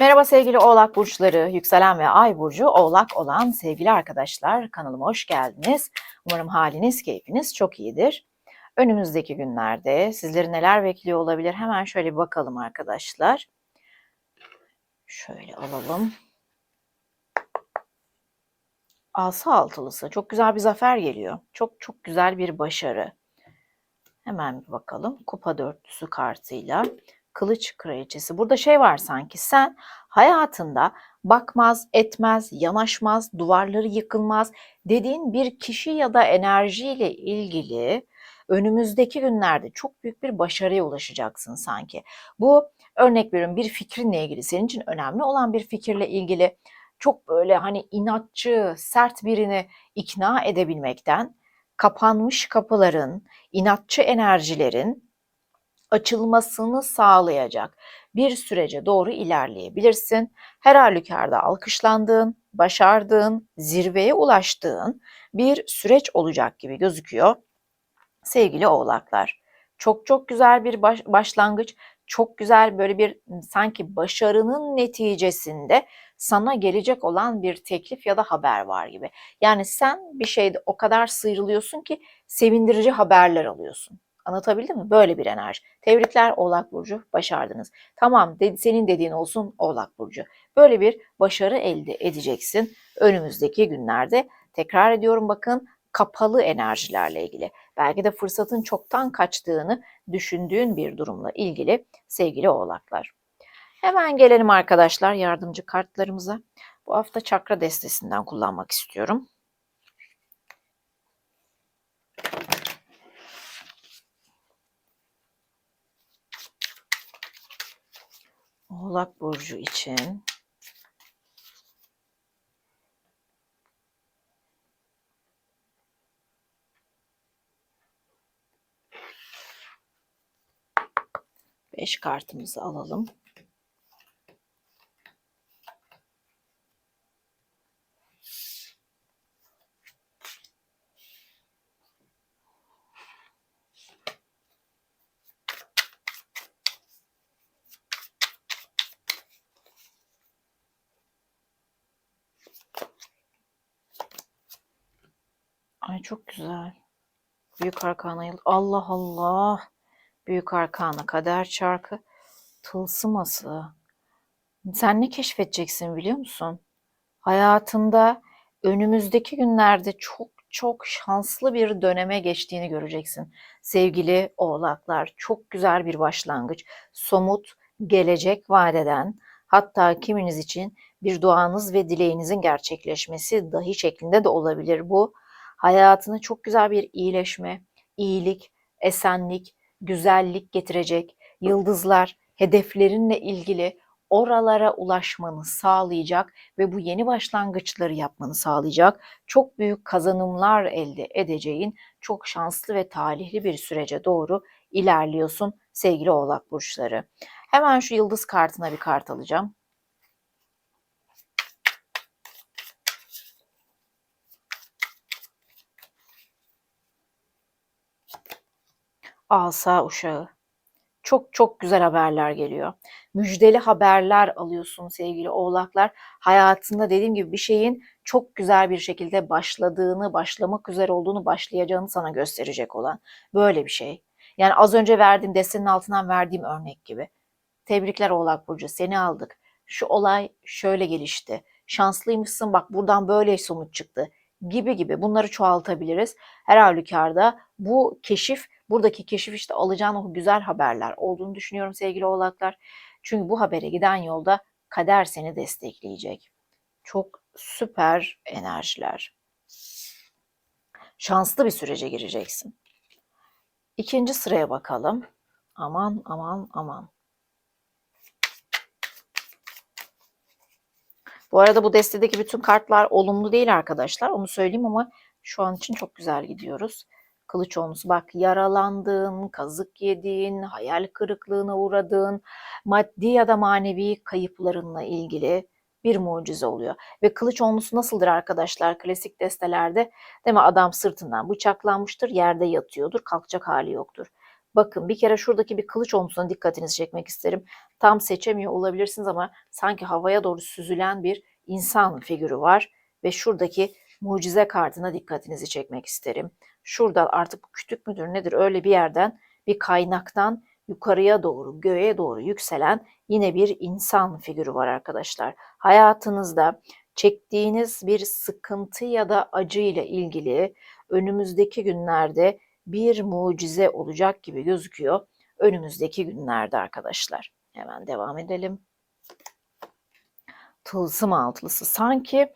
Merhaba sevgili Oğlak burçları, yükselen ve ay burcu Oğlak olan sevgili arkadaşlar kanalıma hoş geldiniz. Umarım haliniz, keyfiniz çok iyidir. Önümüzdeki günlerde sizleri neler bekliyor olabilir hemen şöyle bir bakalım arkadaşlar. Şöyle alalım. Asa altılısı çok güzel bir zafer geliyor. Çok çok güzel bir başarı. Hemen bir bakalım. Kupa dörtlüsü kartıyla kılıç kraliçesi. Burada şey var sanki sen hayatında bakmaz, etmez, yanaşmaz, duvarları yıkılmaz dediğin bir kişi ya da enerjiyle ilgili önümüzdeki günlerde çok büyük bir başarıya ulaşacaksın sanki. Bu örnek veriyorum bir fikrinle ilgili senin için önemli olan bir fikirle ilgili çok böyle hani inatçı, sert birini ikna edebilmekten kapanmış kapıların, inatçı enerjilerin açılmasını sağlayacak bir sürece doğru ilerleyebilirsin. Her halükarda alkışlandığın, başardığın, zirveye ulaştığın bir süreç olacak gibi gözüküyor sevgili oğlaklar. Çok çok güzel bir baş, başlangıç, çok güzel böyle bir sanki başarının neticesinde sana gelecek olan bir teklif ya da haber var gibi. Yani sen bir şeyde o kadar sıyrılıyorsun ki sevindirici haberler alıyorsun. Anlatabildim mi? Böyle bir enerji. Tebrikler Oğlak Burcu başardınız. Tamam de, senin dediğin olsun Oğlak Burcu. Böyle bir başarı elde edeceksin önümüzdeki günlerde. Tekrar ediyorum bakın kapalı enerjilerle ilgili. Belki de fırsatın çoktan kaçtığını düşündüğün bir durumla ilgili sevgili oğlaklar. Hemen gelelim arkadaşlar yardımcı kartlarımıza. Bu hafta çakra destesinden kullanmak istiyorum. Oğlak Burcu için beş kartımızı alalım. Ay çok güzel. Büyük arkana yıl. Allah Allah. Büyük arkana kader çarkı. Tılsıması. Sen ne keşfedeceksin biliyor musun? Hayatında önümüzdeki günlerde çok çok şanslı bir döneme geçtiğini göreceksin. Sevgili oğlaklar, çok güzel bir başlangıç. Somut, gelecek vadeden, hatta kiminiz için bir duanız ve dileğinizin gerçekleşmesi dahi şeklinde de olabilir bu hayatına çok güzel bir iyileşme, iyilik, esenlik, güzellik getirecek yıldızlar hedeflerinle ilgili oralara ulaşmanı sağlayacak ve bu yeni başlangıçları yapmanı sağlayacak. Çok büyük kazanımlar elde edeceğin çok şanslı ve talihli bir sürece doğru ilerliyorsun sevgili Oğlak burçları. Hemen şu yıldız kartına bir kart alacağım. Asa uşağı. Çok çok güzel haberler geliyor. Müjdeli haberler alıyorsun sevgili oğlaklar. Hayatında dediğim gibi bir şeyin çok güzel bir şekilde başladığını, başlamak üzere olduğunu, başlayacağını sana gösterecek olan böyle bir şey. Yani az önce verdiğim destenin altından verdiğim örnek gibi. Tebrikler Oğlak Burcu seni aldık. Şu olay şöyle gelişti. Şanslıymışsın bak buradan böyle sonuç çıktı gibi gibi bunları çoğaltabiliriz. Her halükarda bu keşif, buradaki keşif işte alacağın o güzel haberler olduğunu düşünüyorum sevgili oğlaklar. Çünkü bu habere giden yolda kader seni destekleyecek. Çok süper enerjiler. Şanslı bir sürece gireceksin. İkinci sıraya bakalım. Aman aman aman. Bu arada bu destedeki bütün kartlar olumlu değil arkadaşlar. Onu söyleyeyim ama şu an için çok güzel gidiyoruz. Kılıç olmusu bak yaralandığın, kazık yediğin, hayal kırıklığına uğradığın, maddi ya da manevi kayıplarınla ilgili bir mucize oluyor. Ve kılıç olmusu nasıldır arkadaşlar klasik destelerde? Değil mi? Adam sırtından bıçaklanmıştır, yerde yatıyordur, kalkacak hali yoktur. Bakın bir kere şuradaki bir kılıç omzuna dikkatinizi çekmek isterim. Tam seçemiyor olabilirsiniz ama sanki havaya doğru süzülen bir insan figürü var ve şuradaki mucize kartına dikkatinizi çekmek isterim. Şurada artık kütük müdür nedir öyle bir yerden bir kaynaktan yukarıya doğru göğe doğru yükselen yine bir insan figürü var arkadaşlar. Hayatınızda çektiğiniz bir sıkıntı ya da acı ile ilgili önümüzdeki günlerde bir mucize olacak gibi gözüküyor. Önümüzdeki günlerde arkadaşlar. Hemen devam edelim. Tılsım altılısı. Sanki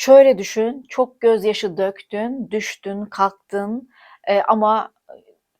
şöyle düşün, çok gözyaşı döktün, düştün, kalktın e, ama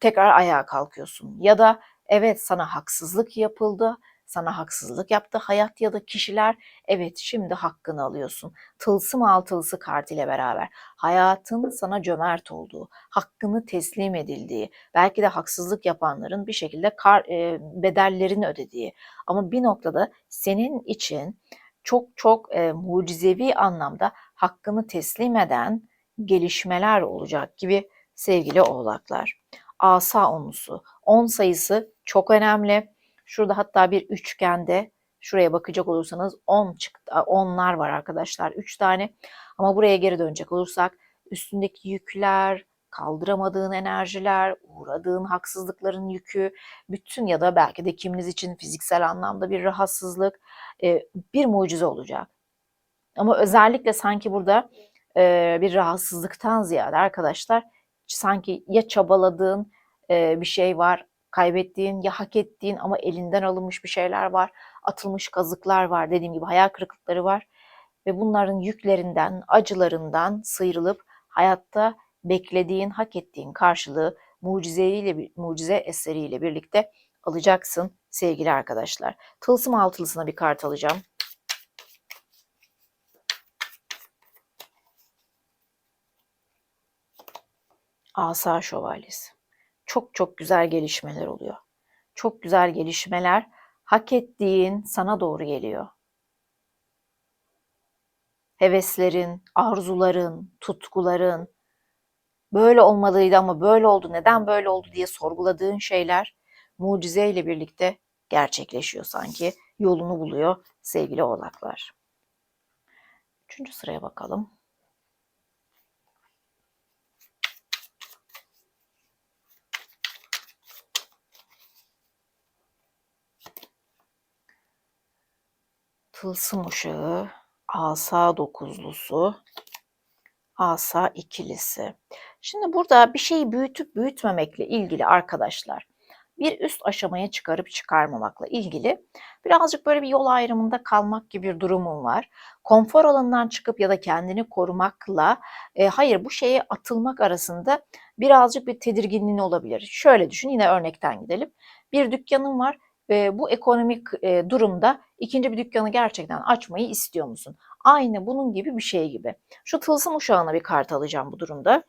tekrar ayağa kalkıyorsun. Ya da evet sana haksızlık yapıldı, sana haksızlık yaptı hayat ya da kişiler. Evet şimdi hakkını alıyorsun. Tılsım altılısı kart ile beraber hayatın sana cömert olduğu, hakkını teslim edildiği, belki de haksızlık yapanların bir şekilde kar, e, bedellerini ödediği. Ama bir noktada senin için çok çok e, mucizevi anlamda hakkını teslim eden gelişmeler olacak gibi sevgili oğlaklar. Asa onusu. 10 sayısı çok önemli. Şurada hatta bir üçgende şuraya bakacak olursanız 10 çıktı. 10'lar var arkadaşlar. 3 tane. Ama buraya geri dönecek olursak üstündeki yükler, kaldıramadığın enerjiler, uğradığın haksızlıkların yükü, bütün ya da belki de kiminiz için fiziksel anlamda bir rahatsızlık, bir mucize olacak. Ama özellikle sanki burada bir rahatsızlıktan ziyade arkadaşlar sanki ya çabaladığın bir şey var, kaybettiğin ya hak ettiğin ama elinden alınmış bir şeyler var, atılmış kazıklar var, dediğim gibi hayal kırıklıkları var ve bunların yüklerinden, acılarından sıyrılıp hayatta beklediğin, hak ettiğin karşılığı mucizeyle, mucize eseriyle birlikte alacaksın sevgili arkadaşlar. Tılsım altılısına bir kart alacağım. Asa Şövalyesi. Çok çok güzel gelişmeler oluyor. Çok güzel gelişmeler hak ettiğin sana doğru geliyor. Heveslerin, arzuların, tutkuların böyle olmalıydı ama böyle oldu, neden böyle oldu diye sorguladığın şeyler mucizeyle birlikte gerçekleşiyor sanki. Yolunu buluyor sevgili oğlaklar. Üçüncü sıraya bakalım. Tılsım uşağı, asa dokuzlusu, asa ikilisi. Şimdi burada bir şeyi büyütüp büyütmemekle ilgili arkadaşlar bir üst aşamaya çıkarıp çıkarmamakla ilgili birazcık böyle bir yol ayrımında kalmak gibi bir durumum var. Konfor alanından çıkıp ya da kendini korumakla e, hayır bu şeye atılmak arasında birazcık bir tedirginliğin olabilir. Şöyle düşün yine örnekten gidelim. Bir dükkanın var ve bu ekonomik e, durumda ikinci bir dükkanı gerçekten açmayı istiyor musun? Aynı bunun gibi bir şey gibi. Şu tılsım uşağına bir kart alacağım bu durumda.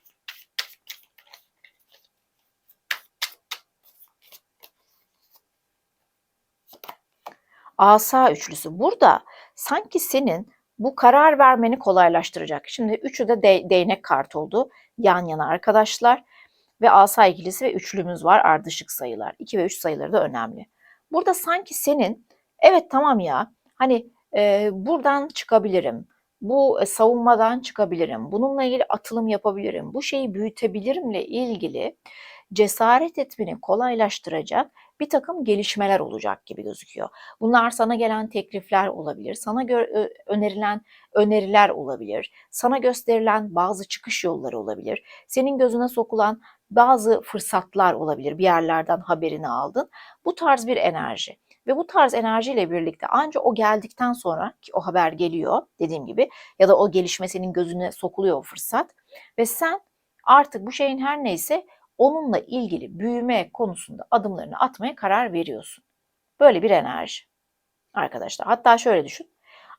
Asa üçlüsü. Burada sanki senin bu karar vermeni kolaylaştıracak. Şimdi üçü de, de değnek kart oldu. Yan yana arkadaşlar. Ve asa ikilisi ve üçlümüz var ardışık sayılar. 2 ve 3 sayıları da önemli. Burada sanki senin evet tamam ya hani e, buradan çıkabilirim. Bu e, savunmadan çıkabilirim. Bununla ilgili atılım yapabilirim. Bu şeyi büyütebilirimle ilgili cesaret etmeni kolaylaştıracak bir takım gelişmeler olacak gibi gözüküyor. Bunlar sana gelen teklifler olabilir, sana önerilen öneriler olabilir, sana gösterilen bazı çıkış yolları olabilir, senin gözüne sokulan bazı fırsatlar olabilir. Bir yerlerden haberini aldın. Bu tarz bir enerji. Ve bu tarz enerjiyle birlikte ancak o geldikten sonra ki o haber geliyor dediğim gibi ya da o gelişme senin gözüne sokuluyor o fırsat ve sen artık bu şeyin her neyse onunla ilgili büyüme konusunda adımlarını atmaya karar veriyorsun. Böyle bir enerji arkadaşlar. Hatta şöyle düşün.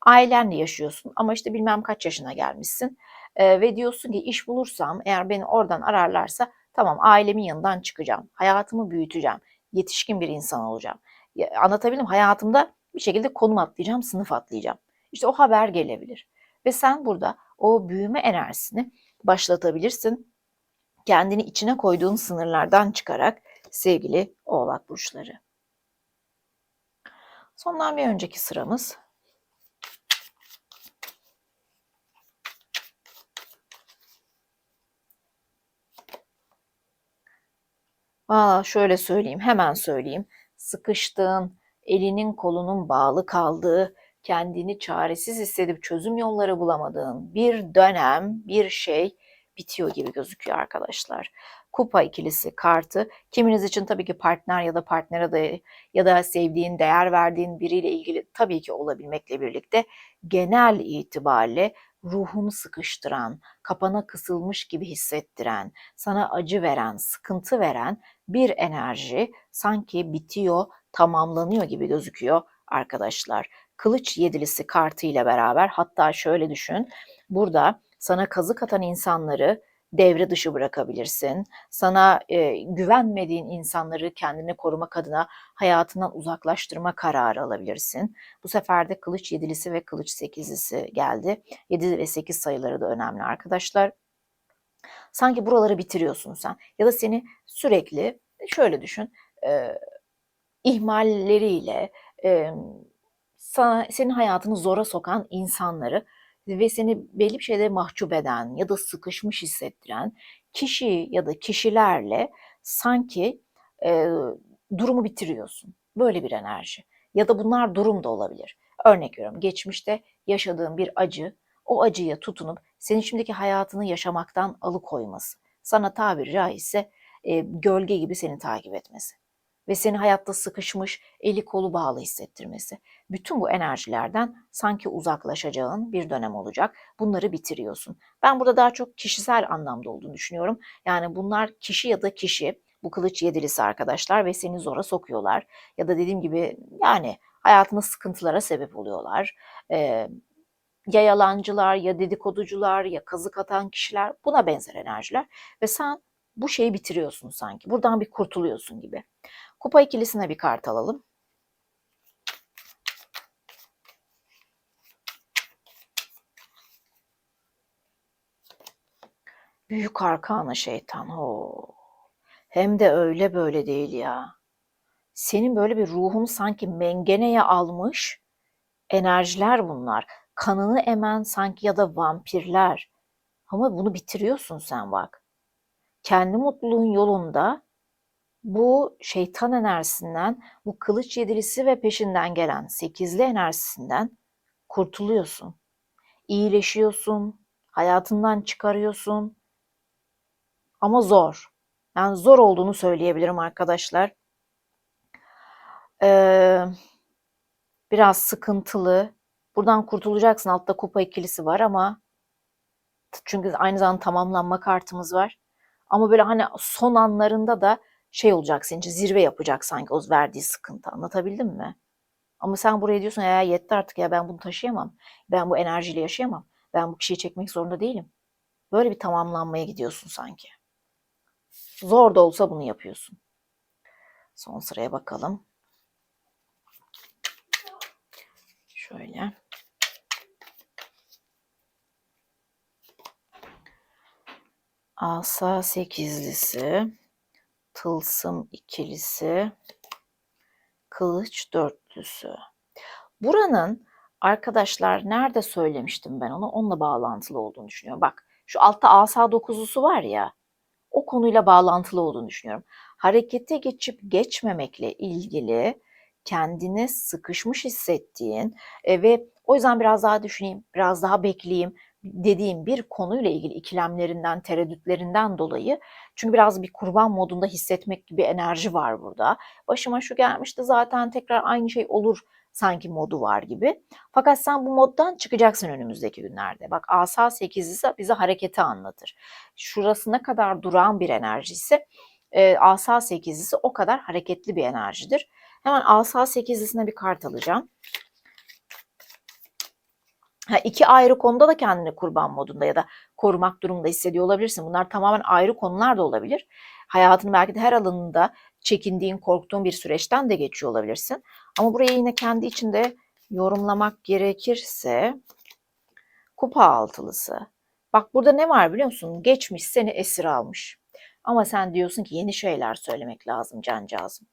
Ailenle yaşıyorsun ama işte bilmem kaç yaşına gelmişsin ee, ve diyorsun ki iş bulursam eğer beni oradan ararlarsa tamam ailemin yanından çıkacağım. Hayatımı büyüteceğim. Yetişkin bir insan olacağım. Anlatabildim hayatımda bir şekilde konum atlayacağım, sınıf atlayacağım. İşte o haber gelebilir. Ve sen burada o büyüme enerjisini başlatabilirsin kendini içine koyduğun sınırlardan çıkarak sevgili oğlak burçları. Sondan bir önceki sıramız Aa, şöyle söyleyeyim, hemen söyleyeyim. Sıkıştığın, elinin kolunun bağlı kaldığı, kendini çaresiz hissedip çözüm yolları bulamadığın bir dönem, bir şey bitiyor gibi gözüküyor arkadaşlar. Kupa ikilisi kartı kiminiz için tabii ki partner ya da partner adayı ya da sevdiğin, değer verdiğin biriyle ilgili tabii ki olabilmekle birlikte genel itibariyle ruhunu sıkıştıran, kapana kısılmış gibi hissettiren, sana acı veren, sıkıntı veren bir enerji sanki bitiyor, tamamlanıyor gibi gözüküyor arkadaşlar. Kılıç yedilisi kartı ile beraber hatta şöyle düşün. Burada sana kazık atan insanları devre dışı bırakabilirsin. Sana e, güvenmediğin insanları kendini korumak adına hayatından uzaklaştırma kararı alabilirsin. Bu sefer de kılıç yedilisi ve kılıç sekizlisi geldi. 7 ve 8 sayıları da önemli arkadaşlar. Sanki buraları bitiriyorsun sen. Ya da seni sürekli şöyle düşün. E, ihmalleriyle e, sana, senin hayatını zora sokan insanları ve seni belli bir şeyde mahcup eden ya da sıkışmış hissettiren kişi ya da kişilerle sanki e, durumu bitiriyorsun. Böyle bir enerji. Ya da bunlar durum da olabilir. Örnek veriyorum geçmişte yaşadığın bir acı, o acıya tutunup senin şimdiki hayatını yaşamaktan alıkoyması. Sana tabiri caizse e, gölge gibi seni takip etmesi ve seni hayatta sıkışmış, eli kolu bağlı hissettirmesi. Bütün bu enerjilerden sanki uzaklaşacağın bir dönem olacak. Bunları bitiriyorsun. Ben burada daha çok kişisel anlamda olduğunu düşünüyorum. Yani bunlar kişi ya da kişi, bu kılıç yedilisi arkadaşlar ve seni zora sokuyorlar. Ya da dediğim gibi yani hayatında sıkıntılara sebep oluyorlar. Ee, ya yalancılar, ya dedikoducular, ya kazık atan kişiler buna benzer enerjiler. Ve sen bu şeyi bitiriyorsun sanki. Buradan bir kurtuluyorsun gibi. Kupa ikilisine bir kart alalım. Büyük arkana şeytan. o. Hem de öyle böyle değil ya. Senin böyle bir ruhun sanki mengeneye almış enerjiler bunlar. Kanını emen sanki ya da vampirler. Ama bunu bitiriyorsun sen bak. Kendi mutluluğun yolunda bu şeytan enerjisinden, bu kılıç yedilisi ve peşinden gelen sekizli enerjisinden kurtuluyorsun. İyileşiyorsun, hayatından çıkarıyorsun. Ama zor. Yani zor olduğunu söyleyebilirim arkadaşlar. Ee, biraz sıkıntılı. Buradan kurtulacaksın. Altta kupa ikilisi var ama çünkü aynı zamanda tamamlanma kartımız var. Ama böyle hani son anlarında da şey olacak senin için zirve yapacak sanki o verdiği sıkıntı anlatabildim mi? Ama sen buraya diyorsun ya yetti artık ya ben bunu taşıyamam. Ben bu enerjiyle yaşayamam. Ben bu kişiyi çekmek zorunda değilim. Böyle bir tamamlanmaya gidiyorsun sanki. Zor da olsa bunu yapıyorsun. Son sıraya bakalım. Şöyle. Asa sekizlisi tılsım ikilisi, kılıç dörtlüsü. Buranın arkadaşlar nerede söylemiştim ben onu? Onunla bağlantılı olduğunu düşünüyorum. Bak şu altta asa dokuzlusu var ya o konuyla bağlantılı olduğunu düşünüyorum. Harekete geçip geçmemekle ilgili kendini sıkışmış hissettiğin e, ve o yüzden biraz daha düşüneyim, biraz daha bekleyeyim, dediğim bir konuyla ilgili ikilemlerinden, tereddütlerinden dolayı çünkü biraz bir kurban modunda hissetmek gibi enerji var burada. Başıma şu gelmişti zaten tekrar aynı şey olur sanki modu var gibi. Fakat sen bu moddan çıkacaksın önümüzdeki günlerde. Bak asa 8 ise bize hareketi anlatır. Şurası ne kadar durağan bir enerji ise e, asa 8'lisi o kadar hareketli bir enerjidir. Hemen asa 8'lisine bir kart alacağım. Ha, iki ayrı konuda da kendini kurban modunda ya da korumak durumunda hissediyor olabilirsin. Bunlar tamamen ayrı konular da olabilir. Hayatının belki de her alanında çekindiğin, korktuğun bir süreçten de geçiyor olabilirsin. Ama burayı yine kendi içinde yorumlamak gerekirse kupa altılısı. Bak burada ne var biliyor musun? Geçmiş seni esir almış. Ama sen diyorsun ki yeni şeyler söylemek lazım cancağızım.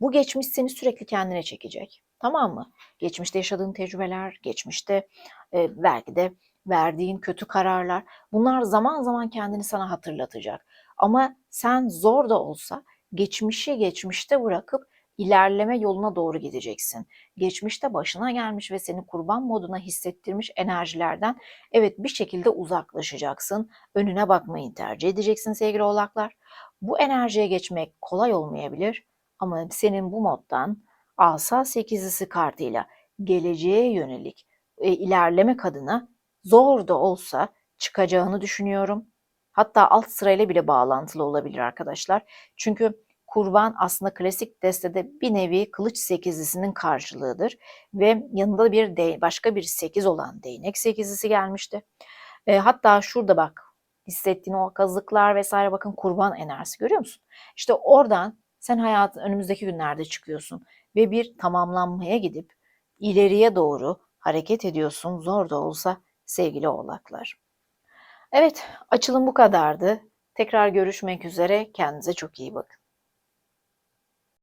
Bu geçmiş seni sürekli kendine çekecek. Tamam mı? Geçmişte yaşadığın tecrübeler, geçmişte e, belki de verdiğin kötü kararlar. Bunlar zaman zaman kendini sana hatırlatacak. Ama sen zor da olsa geçmişi geçmişte bırakıp ilerleme yoluna doğru gideceksin. Geçmişte başına gelmiş ve seni kurban moduna hissettirmiş enerjilerden evet bir şekilde uzaklaşacaksın. Önüne bakmayı tercih edeceksin sevgili oğlaklar. Bu enerjiye geçmek kolay olmayabilir ama senin bu moddan asa sekizlisi kartıyla geleceğe yönelik e, ilerlemek adına zor da olsa çıkacağını düşünüyorum. Hatta alt sırayla bile bağlantılı olabilir arkadaşlar. Çünkü kurban aslında klasik destede bir nevi kılıç sekizlisinin karşılığıdır. Ve yanında bir de, başka bir sekiz olan değnek sekizlisi gelmişti. E, hatta şurada bak hissettiğin o kazıklar vesaire bakın kurban enerjisi görüyor musun? İşte oradan sen hayatın önümüzdeki günlerde çıkıyorsun ve bir tamamlanmaya gidip ileriye doğru hareket ediyorsun zor da olsa sevgili oğlaklar. Evet açılım bu kadardı. Tekrar görüşmek üzere kendinize çok iyi bakın.